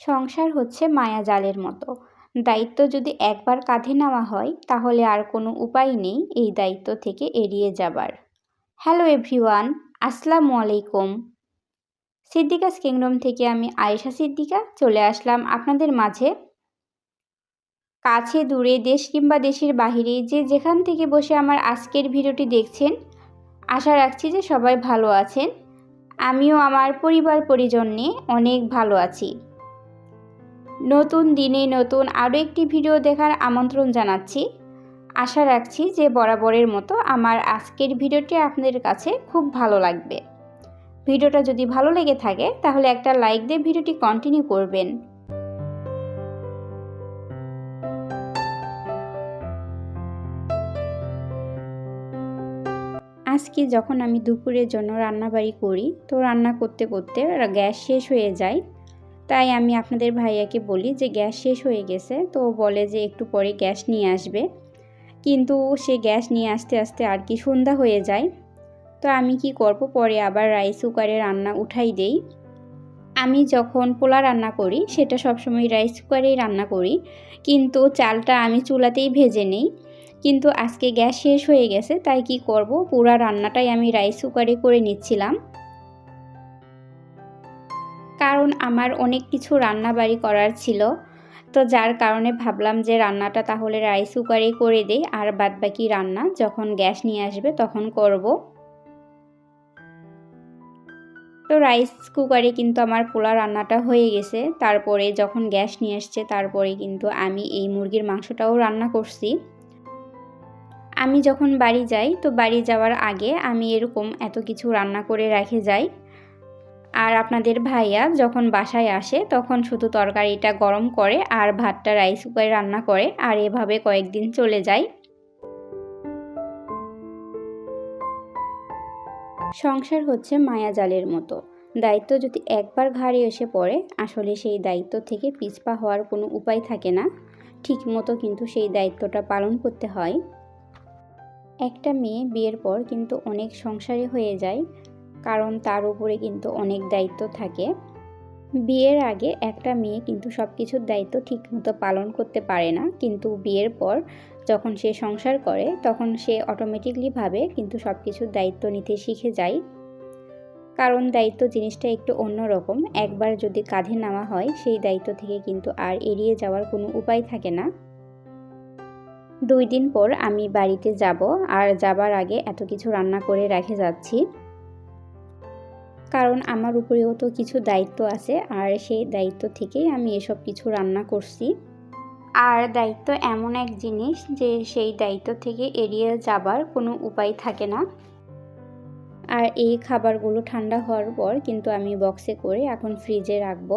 সংসার হচ্ছে মায়া জালের মতো। দায়িত্ব যদি একবার কাঁধে নেওয়া হয়, তাহলে আর কোনো উপায় নেই এই দায়িত্ব থেকে এড়িয়ে যাবার। হ্যালো এভরিওয়ান, আসসালামু আলাইকুম। সিদ্দিকাস কিংডম থেকে আমি আয়েশা সিদ্দিকা চলে আসলাম আপনাদের মাঝে। কাছে, দূরে, দেশ কিংবা দেশের বাহিরে যে যেখান থেকে বসে আমার আজকের ভিডিওটি দেখছেন, আশা রাখছি যে সবাই ভালো আছেন। আমিও আমার পরিবার পরিজন অনেক ভালো আছি। নতুন দিনে নতুন আরও একটি ভিডিও দেখার আমন্ত্রণ জানাচ্ছি। আশা রাখছি যে বরাবরের মতো আমার আজকের ভিডিওটি আপনাদের কাছে খুব ভালো লাগবে। ভিডিওটা যদি ভালো লেগে থাকে, তাহলে একটা লাইক দিয়ে ভিডিওটি কন্টিনিউ করবেন। আজকে যখন আমি দুপুরের জন্য রান্নাবাড়ি করি, তো রান্না করতে করতে গ্যাস শেষ হয়ে যায়। তাই আমি আপনাদের ভাইয়াকে বলি যে গ্যাস শেষ হয়ে গেছে, তো বলে যে একটু পরে গ্যাস নিয়ে আসবে। কিন্তু সে গ্যাস নিয়ে আসতে আসতে আর কি সন্ধ্যা হয়ে যায়। তো আমি কি করব? পরে আবার রাইস কুকারে রান্না উঠাই দেই। আমি যখন পোলা রান্না করি, সেটা সবসময় রাইস কুকারেই রান্না করি। কিন্তু চালটা আমি চুলাতেই ভেজে নিই। কিন্তু আজকে গ্যাস শেষ হয়ে গেছে, তাই কি করব? পুরা রান্নাটাই আমি রাইস কুকারে করে নিচ্ছিলাম। কারণ আমার অনেক কিছু রান্নাবাড়ি করার ছিল। তো যার কারণে ভাবলাম যে রান্নাটা তাহলে রাইস কুকারেই করে দেই, আর বাদ বাকি রান্না যখন গ্যাস নিয়ে আসবে তখন করব। তো রাইস কুকারে কিন্তু আমার পোলা রান্নাটা হয়ে গেছে। তারপরে যখন গ্যাস নিয়ে আসছে তারপরে কিন্তু আমি এই মুরগির মাংসটাও রান্না করছি। আমি যখন বাড়ি যাই, তো বাড়ি যাওয়ার আগে আমি এরকম এত কিছু রান্না করে রেখে যাই। আর আপনাদের ভাইয়া যখন বাসায় আসে, তখন শুধু তরকারিটা গরম করে আর ভাতটা রাইস কুকারে রান্না করে আর এভাবে কয়েকদিন চলে যায়। সংসার হচ্ছে মায়া জালের মতো। দায়িত্ব যদি একবার ঘাড়ে এসে পড়ে, আসলে সেই দায়িত্ব থেকে পিছপা হওয়ার কোনো উপায় থাকে না। ঠিক মতো কিন্তু সেই দায়িত্বটা পালন করতে হয়। একটা মেয়ে বিয়ের পর কিন্তু অনেক সংসারী হয়ে যায়। কারণ তার উপরে কিন্তু অনেক দায়িত্ব থাকে। বিয়ের আগে একটা মেয়ে কিন্তু সব কিছুর দায়িত্ব ঠিকমতো পালন করতে পারে না। কিন্তু বিয়ের পর যখন সে সংসার করে, তখন সে অটোমেটিকলি ভাবে কিন্তু সব কিছুর দায়িত্ব নিতে শিখে যায়। কারণ দায়িত্ব জিনিসটা একটু অন্যরকম একবার যদি কাঁধে নেওয়া হয়, সেই দায়িত্ব থেকে কিন্তু আর এড়িয়ে যাওয়ার কোনো উপায় থাকে না। দুই দিন পর আমি বাড়িতে যাব। আর যাবার আগে এত কিছু রান্না করে রেখে যাচ্ছি। কারণ আমার উপরেও তো কিছু দায়িত্ব আছে, আর সেই দায়িত্ব থেকেই আমি এসব কিছু রান্না করছি। আর দায়িত্ব এমন এক জিনিস যে সেই দায়িত্ব থেকে এড়িয়ে যাবার কোনো উপায় থাকে না। আর এই খাবারগুলো ঠান্ডা হওয়ার পর কিন্তু আমি বক্সে করে এখন ফ্রিজে রাখব।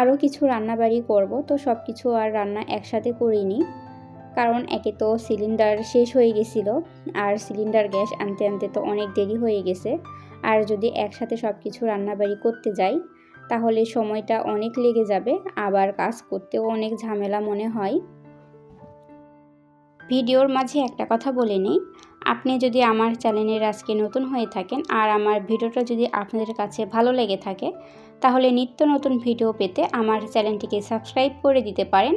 আরও কিছু রান্নাবাড়ি করব, তো সব কিছু আর রান্না একসাথে করিনি। কারণ একে তো সিলিন্ডার শেষ হয়ে গেছিল, আর সিলিন্ডার গ্যাস আনতে আনতে তো অনেক দেরি হয়ে গেছে। আর যদি একসাথে সব কিছু রান্নাবাড়ি করতে যাই, তাহলে সময়টা অনেক লেগে যাবে, আবার কাজ করতেও অনেক ঝামেলা মনে হয়। ভিডিওর মাঝে একটা কথা বলে নিই, আপনি যদি আমার চ্যানেলের আজকে নতুন হয়ে থাকেন, আর আমার ভিডিওটা যদি আপনাদের কাছে ভালো লেগে থাকে, তাহলে নিত্য নতুন ভিডিও পেতে আমার চ্যানেলটিকে সাবস্ক্রাইব করে দিতে পারেন।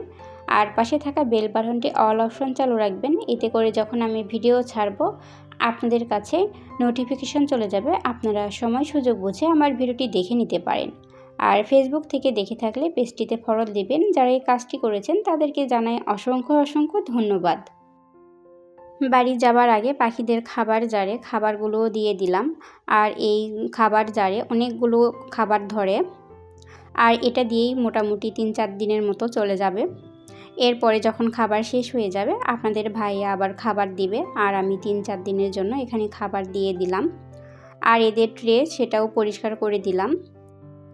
আর পাশে থাকা বেল বাটনটি অল অপশন চালু রাখবেন। এতে করে যখন আমি ভিডিও ছাড়ব, আপনাদের কাছে নোটিফিকেশন চলে যাবে। আপনারা সময় সুযোগ বুঝে আমার ভিডিওটি দেখে নিতে পারেন। আর ফেসবুক থেকে দেখে থাকলে পেজটিতে ফরল দিবেন। যারা এই কাজটি করেছেন, তাদেরকে জানাই অসংখ্য অসংখ্য ধন্যবাদ। বাড়ি যাবার আগে পাখিদের খাবার জারে খাবারগুলোও দিয়ে দিলাম। আর এই খাবার জারে অনেকগুলো খাবার ধরে। আর এটা দিয়েই মোটামুটি তিন চার দিনের মতো চলে যাবে। এরপরে যখন খাবার শেষ হয়ে যাবে, আপনাদের ভাইয়া আবার খাবার দিবে। আর আমি তিন চার দিনের জন্য এখানে খাবার দিয়ে দিলাম। আর এদের ট্রে সেটাও পরিষ্কার করে দিলাম।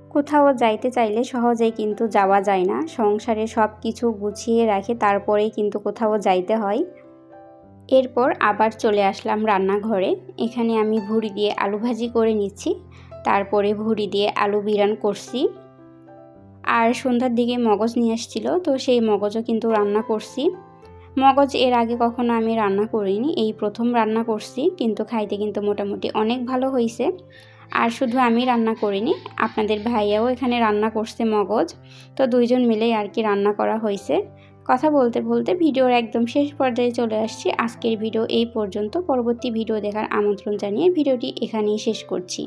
কোথাও যাইতে চাইলে সহজেই কিন্তু যাওয়া যায় না। সংসারে সব কিছু গুছিয়ে রাখে, তারপরেই কিন্তু কোথাও যাইতে হয়। এরপর আবার চলে আসলাম রান্নাঘরে। এখানে আমি ভুড়ি দিয়ে আলু ভাজি করে নিচ্ছি। তারপরে ভুড়ি দিয়ে আলু বিরান করছি। আর সন্ধ্যার দিকে মগজ নিয়ে আসছিল, তো সেই মগজও কিন্তু রান্না করছি। মগজ এর আগে কখনো আমি রান্না করিনি, এই প্রথম রান্না করছি, কিন্তু খাইতে কিন্তু মোটামুটি অনেক ভালো হয়েছে আর শুধু আমি রান্না করিনি, আপনাদের ভাইয়াও এখানে রান্না করছে মগজ, তো দুইজন মিলেই আর কি রান্না করা হয়েছে কথা বলতে বলতে ভিডিওর একদম শেষ পর্যায়ে চলে আসছি। আজকের ভিডিও এই পর্যন্ত। পরবর্তী ভিডিও দেখার আমন্ত্রণ জানিয়ে ভিডিওটি এখানেই শেষ করছি।